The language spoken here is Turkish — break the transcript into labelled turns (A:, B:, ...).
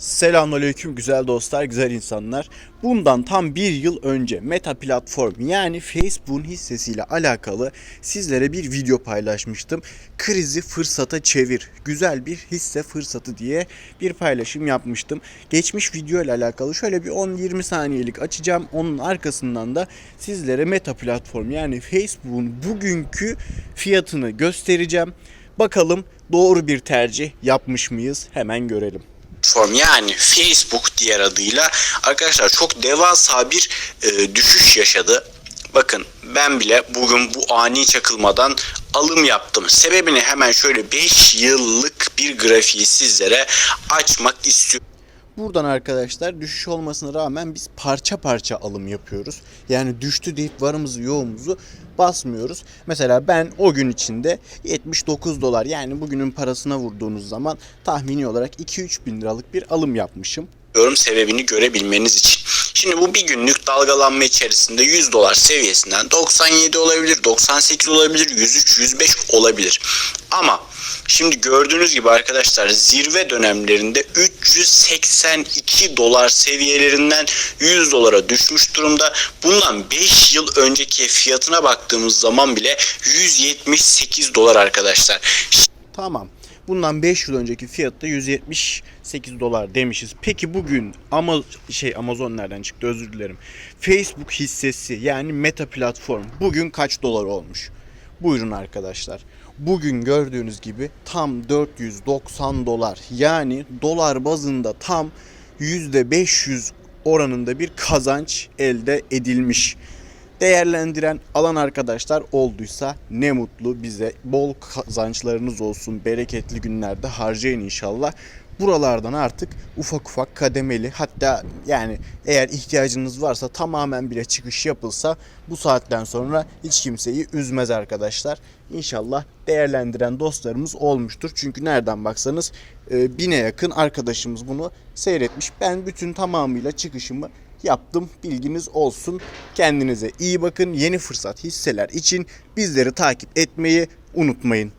A: Selamünaleyküm güzel dostlar, güzel insanlar. Bundan tam bir yıl önce Meta platform yani Facebook'un hissesiyle alakalı sizlere bir video paylaşmıştım. Krizi fırsata çevir, güzel bir hisse fırsatı diye bir paylaşım yapmıştım. Geçmiş video ile alakalı şöyle bir 10-20 saniyelik açacağım. Onun arkasından da sizlere Meta platform yani Facebook'un bugünkü fiyatını göstereceğim. Bakalım doğru bir tercih yapmış mıyız? Hemen görelim
B: platform yani Facebook diğer adıyla arkadaşlar çok devasa bir e, düşüş yaşadı. Bakın ben bile bugün bu ani çakılmadan alım yaptım. Sebebini hemen şöyle 5 yıllık bir grafiği sizlere açmak istiyorum.
A: Buradan arkadaşlar düşüş olmasına rağmen biz parça parça alım yapıyoruz. Yani düştü deyip varımızı yoğumuzu basmıyoruz. Mesela ben o gün içinde 79 dolar yani bugünün parasına vurduğunuz zaman tahmini olarak 2-3 bin liralık bir alım yapmışım.
B: Yorum sebebini görebilmeniz için. Şimdi bu bir günlük dalgalanma içerisinde 100 dolar seviyesinden 97 olabilir, 98 olabilir, 103, 105 olabilir. Ama şimdi gördüğünüz gibi arkadaşlar zirve dönemlerinde 382 dolar seviyelerinden 100 dolara düşmüş durumda. Bundan 5 yıl önceki fiyatına baktığımız zaman bile 178 dolar arkadaşlar.
A: Tamam. Bundan 5 yıl önceki fiyatı da 178 dolar demişiz. Peki bugün ama şey Amazon nereden çıktı özür dilerim. Facebook hissesi yani Meta platform bugün kaç dolar olmuş? Buyurun arkadaşlar. Bugün gördüğünüz gibi tam 490 dolar. Yani dolar bazında tam %500 oranında bir kazanç elde edilmiş değerlendiren alan arkadaşlar olduysa ne mutlu bize. Bol kazançlarınız olsun. Bereketli günlerde harcayın inşallah. Buralardan artık ufak ufak kademeli hatta yani eğer ihtiyacınız varsa tamamen bile çıkış yapılsa bu saatten sonra hiç kimseyi üzmez arkadaşlar. İnşallah değerlendiren dostlarımız olmuştur. Çünkü nereden baksanız e, bine yakın arkadaşımız bunu seyretmiş. Ben bütün tamamıyla çıkışımı yaptım. Bilginiz olsun. Kendinize iyi bakın. Yeni fırsat hisseler için bizleri takip etmeyi unutmayın.